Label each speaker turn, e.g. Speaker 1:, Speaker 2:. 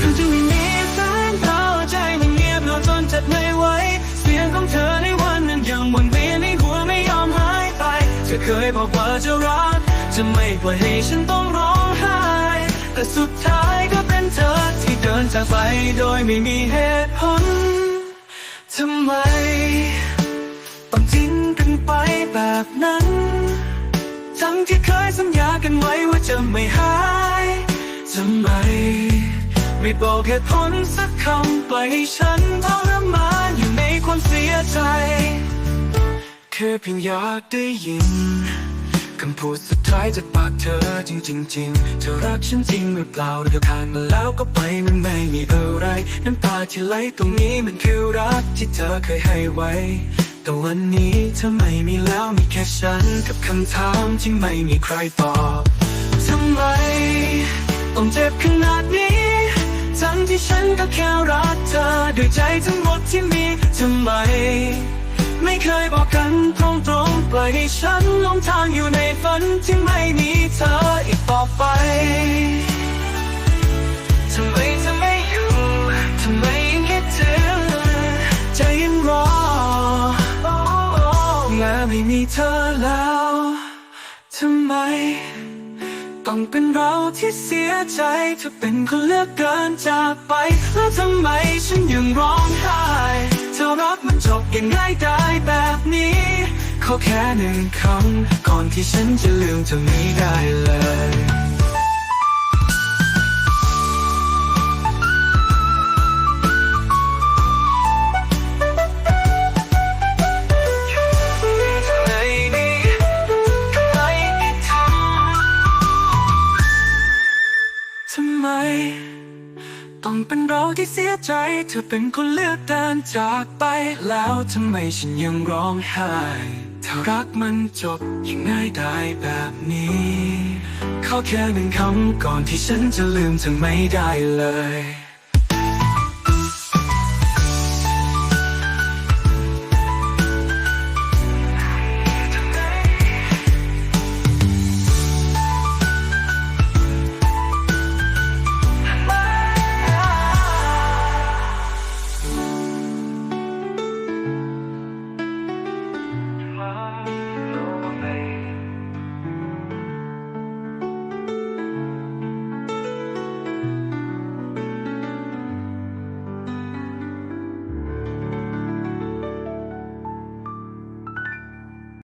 Speaker 1: คืจะวินนี้แนเศร้ใจมันเงียบเหงาจนจัดไม่ไหวเสียงของเธอในวันนั้นยังวนเวียนในหัวไม่ยอมหายไปเธเคยบอกว่าจะรัก จะไม่ปล่อยให้ฉันต้องร้องไห้ แต่สุดท้ายก็เป็นเธอที่เดินจากไปโดยไม่มีเหตุผลทำไมต้องทิ้งกันไปแบบนั้น ทั้งที่เคยสัญญากันไว้ว่าจะไม่หา ทำไม ไม่บอกเหตุผลสักคำปล่อยให้ฉันทรมานอยู่ในความเสียใจ แค่เพียงอยากได้ยินคำพูดสุดท้ายจากปากเธอจริงจริงเธอรักฉันจริงหรือเปล่าเดี๋ยวผ่านมาแล้วก็ไปมันไม่มีอะไร น้ำตาที่ไหลตรงนี้มันคือรักที่เธอเคยให้ไว้ แต่วันนี้เธอไม่มีแล้วมีแค่ฉัน กับคำถามที่ไม่มีใครตอบทำไม ต้องเจ็บขนาดนี้ ทั้งที่ฉันก็แค่รักเธอด้วยใจทั้งหมดที่มีทำไม ไม่เคยบอกกันตรงตรงๆปล่อยให้ฉันหลงทางอยู่ในฝันที่ไม่มีเธออีกต่อไปทำไมเธอไม่อยู่ทำไมยังคิดถึงใจยังรอและไม่มีเธอแล้วทำไม ต้องเป็นเราที่เสียใจเธอเป็นคนเลือกเดินจากไป แล้วทำไมฉันยังร้องไห้เธอรักมันจบยังง่ายได้แบบนี้ ขอแค่หนึ่งคำก่อนที่ฉันจะลืมเธอไม่ได้เลยำทำไมต้องเป็นเราที่เสียใจ เธอเป็นคนเลือกเดินจากไปแล้วทำไมฉันยังร้องไห้ถ้ารักมันจบยังง่ายได้แบบนี้ขอแค่หนึ่งคำก่อนที่ฉันจะลืมเธอไม่ได้เลย